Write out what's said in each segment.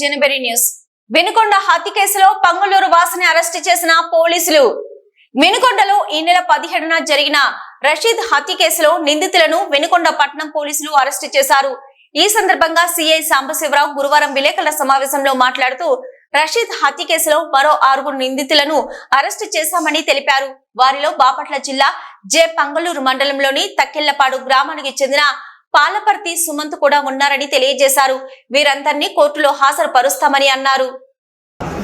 జనబెరి news. Vinukonda హత్య కేసులో Panguluru వాసిని arrest చేసిన పోలీసులు. వినుకొండలో ఈ నెల పదిహేడున జరిగిన రషీద్ హత్య కేసులో నిందితులను వినుకొండ పట్టణం పోలీసులు అరెస్టు చేశారు. ఈ సందర్భంగా సిఐ సాంబశివరావు గురువారం విలేకరుల సమావేశంలో మాట్లాడుతూ రషీద్ హత్య కేసులో మరో ఆరుగురు నిందితులను అరెస్టు చేశామని తెలిపారు. వారిలో బాపట్ల జిల్లా జే. పంగళూరు మండలంలోని తక్కెళ్ళపాడు గ్రామానికి చెందిన పాలపర్తి సుమంత్ కూడా ఉన్నారని తెలియజేశారు. వీరందరినీ కోర్టులో హాజరుపరుస్తామని అన్నారు.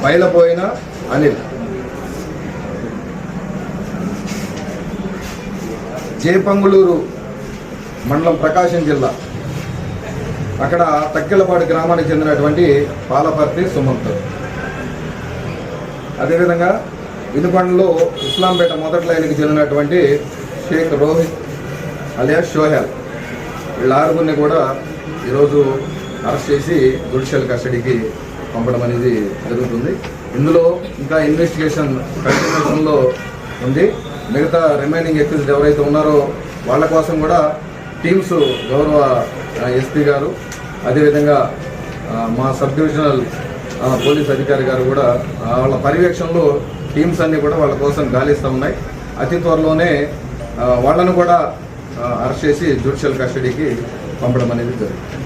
బయలుపోయిన అనిల్. మండలం ప్రకాశం జిల్లా. అక్కడ తక్కెలపాడు గ్రామానికి చెందినటువంటి పాలపర్తి సుమంత్. అదేవిధంగా వినుకొండలో ఇస్లాంపేట మొదటి లైన్కి చెందినటువంటి షేక్ రోహిత్ అలియా షోహెల్. వీళ్ళ ఆరుగురిని కూడా ఈరోజు అరెస్ట్ చేసి జుడిషియల్ కస్టడీకి పంపడం అనేది జరుగుతుంది. ఇందులో ఇంకా ఇన్వెస్టిగేషన్ కంటిన్యూషన్లో ఉంది. మిగతా రిమైనింగ్ ఎక్యూజ్డ్ ఎవరైతే ఉన్నారో వాళ్ళ కోసం కూడా టీమ్స్ గౌరవ ఎస్పీ గారు అదేవిధంగా మా సబ్ డివిజనల్ పోలీస్ అధికారి గారు కూడా వాళ్ళ పర్యవేక్షణలో టీమ్స్ అన్నీ కూడా వాళ్ళ కోసం గాలిస్తూ ఉన్నాయి. అతి త్వరలోనే వాళ్ళను కూడా అరెస్ట్ చేసి జ్యుడిషియల్ కస్టడీకి పంపడం అనేది జరుగుతుంది.